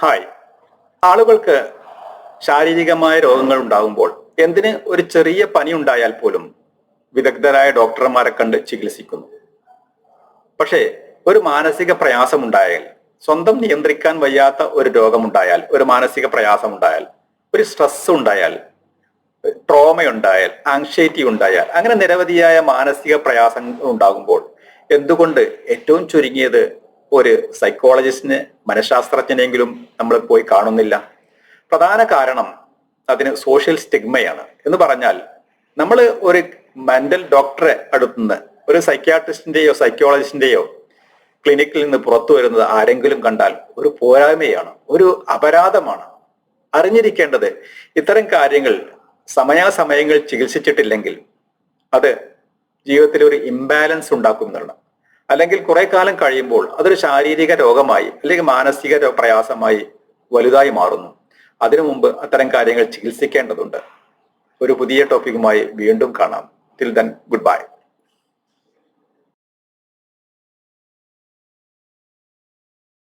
Hi ആളുകൾക്ക് ശാരീരികമായ രോഗങ്ങൾ ഉണ്ടാകുമ്പോൾ എന്തിന് ഒരു ചെറിയ പനി ഉണ്ടായാൽ പോലും വിദഗ്ധരായ ഡോക്ടർമാരെ കണ്ട് ചികിത്സിക്കുന്നു. പക്ഷേ ഒരു മാനസിക പ്രയാസമുണ്ടായാൽ സ്വന്തം നിയന്ത്രിക്കാൻ വയ്യാത്ത ഒരു രോഗമുണ്ടായാൽ ഒരു മാനസിക പ്രയാസമുണ്ടായാൽ ഒരു സ്ട്രെസ് ഉണ്ടായാൽ ട്രോമയുണ്ടായാൽ ആങ്ഷൈറ്റി ഉണ്ടായാൽ അങ്ങനെ നിരവധിയായ മാനസിക പ്രയാസങ്ങൾ ഉണ്ടാകുമ്പോൾ എന്തുകൊണ്ട് ഏറ്റവും ചുരുങ്ങിയത് ഒരു സൈക്കോളജിസ്റ്റിന് മനഃശാസ്ത്രജ്ഞനെങ്കിലും നമ്മൾ പോയി കാണുന്നില്ല. പ്രധാന കാരണം അതിന് സോഷ്യൽ സ്റ്റിഗ്മയാണ് എന്ന് പറഞ്ഞാൽ നമ്മൾ ഒരു മെന്റൽ ഡോക്ടറെ അടുത്തുനിന്ന് ഒരു സൈക്യാട്രിസ്റ്റിന്റെയോ സൈക്കോളജിസ്റ്റിന്റെയോ ക്ലിനിക്കിൽ നിന്ന് പുറത്തു വരുന്നത് ആരെങ്കിലും കണ്ടാൽ ഒരു പോരായ്മയാണ് ഒരു അപരാധമാണ്. അറിഞ്ഞിരിക്കേണ്ടത് ഇത്തരം കാര്യങ്ങൾ സമയാസമയങ്ങൾ ചികിത്സിച്ചിട്ടില്ലെങ്കിൽ അത് ജീവിതത്തിൽ ഒരു ഇംബാലൻസ് ഉണ്ടാക്കുന്നതാണ് അല്ലെങ്കിൽ കുറെ കാലം കഴിയുമ്പോൾ അതൊരു ശാരീരിക രോഗമായി അല്ലെങ്കിൽ മാനസിക പ്രയാസമായി വലുതായി മാറുന്നു. അതിനു മുമ്പ് അത്തരം കാര്യങ്ങൾ ചികിത്സിക്കേണ്ടതുണ്ട്. ഒരു പുതിയ ടോപ്പിക്കുമായി വീണ്ടും കാണാം. Then good bye